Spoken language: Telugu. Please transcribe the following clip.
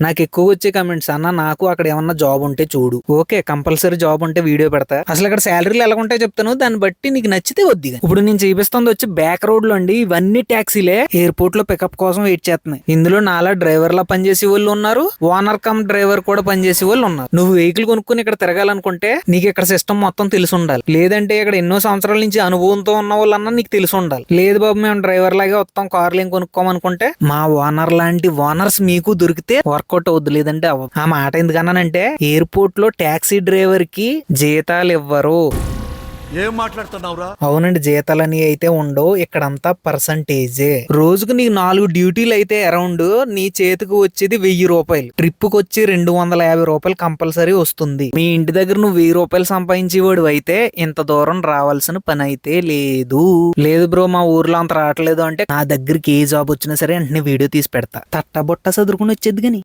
నాకు ఎక్కువ వచ్చే కమెంట్స్ అన్న నాకు అక్కడ ఏమన్నా జాబ్ ఉంటే చూడు. ఓకే కంపల్సరీ జాబ్ ఉంటే వీడియో పెడతా. అసలు అక్కడ శాలరీలు ఎలా ఉంటాయో చెప్తాను. దాన్ని బట్టి నీకు నచ్చితే వద్దిగా ఇప్పుడు నేను చూపిస్తుంది వచ్చి బ్యాక్ రోడ్లో అండి ఇవన్నీ ట్యాక్సీలే ఎయిర్పోర్ట్లో పికప్ కోసం వెయిట్ చేస్తున్నాయి ఇందులో నాలా డ్రైవర్ లా పనిచేసే వాళ్ళు ఉన్నారు. ఓనర్ కమ్ డ్రైవర్ కూడా పనిచేసే వాళ్ళు ఉన్నారు. నువ్వు వెహికల్ కొనుక్కుని ఇక్కడ తిరగాలనుకుంటే నీకు ఇక్కడ సిస్టమ్ మొత్తం తెలిసి ఉండాలి. లేదంటే ఇక్కడ ఎన్నో సంవత్సరాల నుంచి అనుభవంతో ఉన్న వాళ్ళన్నా నీకు తెలిసి ఉండాలి. లేదు బాబు మేము డ్రైవర్ లాగే వస్తాం కార్లు ఏం కొనుక్కోమనుకుంటే మా ఓనర్ లాంటి ఓనర్స్ మీకు దొరికితే వర్కౌట్ అవుద్ది లేదంటే ఆ మాట ఎందుకన్నానంటే ఎయిర్పోర్ట్లో టాక్సీ డ్రైవర్కి జీతాలు ఇవ్వరు ఏం మాట్లాడుతున్నావురా? అవునండి జీతాలని అయితే ఉండవు ఇక్కడంతా పర్సంటేజే. రోజుకు నీకు నాలుగు డ్యూటీలు అయితే అరౌండ్ నీ చేతికి వచ్చేది వెయ్యి రూపాయలు. ట్రిప్కి వచ్చి రెండు వందల యాభై రూపాయలు కంపల్సరీ వస్తుంది. మీ ఇంటి దగ్గర నువ్వు వెయ్యి రూపాయలు సంపాదించేవాడు అయితే ఇంత దూరం రావాల్సిన పని అయితే లేదు. లేదు బ్రో మా ఊర్లో అంత రావట్లేదు అంటే నా దగ్గరికి ఏ జాబ్ వచ్చినా సరే వెంటనే వీడియో తీసి పెడతా. తట్టబొట్ట చదువుకుని వచ్చేది కానీ.